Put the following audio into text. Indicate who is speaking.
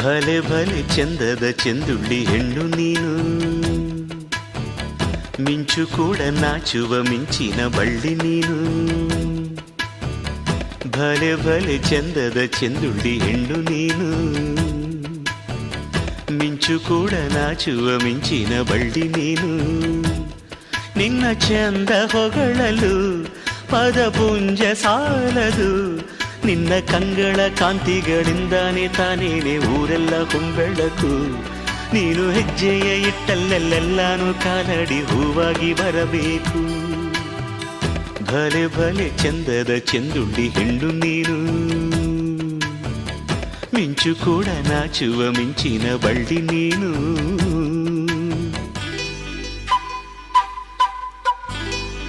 Speaker 1: ಭಲೆ ಭಲೆ ಚಂದದ ಚೆಂದುಳ್ಳಿ ಹೆಣ್ಣು ನೀನು ಮಿಂಚು ಕೂಡ ನಾಚುವ ಮಿಂಚಿನ ಬಳ್ಳಿ ನೀನು ಭಲೆ ಭಲೆ ಚಂದದ ಚೆಂದುಳ್ಳಿ ಹೆಣ್ಣು ನೀನು ಮಿಂಚು ಕೂಡ ನಾಚುವ ಮಿಂಚಿನ ಬಳ್ಳಿ ನೀನು ನಿನ್ನ ಚಂದ ಹೊಗಳಲು ಪದಪುಂಜ ಸಾಲದು ನಿನ್ನ ಕಂಗಳ ಕಾಂತಿಗಳಿಂದಾನೆ ತಾನೇನೆ ಊರೆಲ್ಲ ಹೊಂಬೆಳಕು ನೀನು ಹೆಜ್ಜೆಯ ಇಟ್ಟಲ್ಲೆಲ್ಲೆಲ್ಲಾನು ಕಾಲಡಿ ಹೂವಾಗಿ ಬರಬೇಕು. ಭಲೆ ಭಲೆ ಚಂದದ ಚಂದುಂಡಿ ಹೆಂಡು ನೀನು. ಮಿಂಚು ಕೂಡ ನಾಚುವ ಮಿಂಚಿನ ಬಳ್ಳಿ ನೀನು.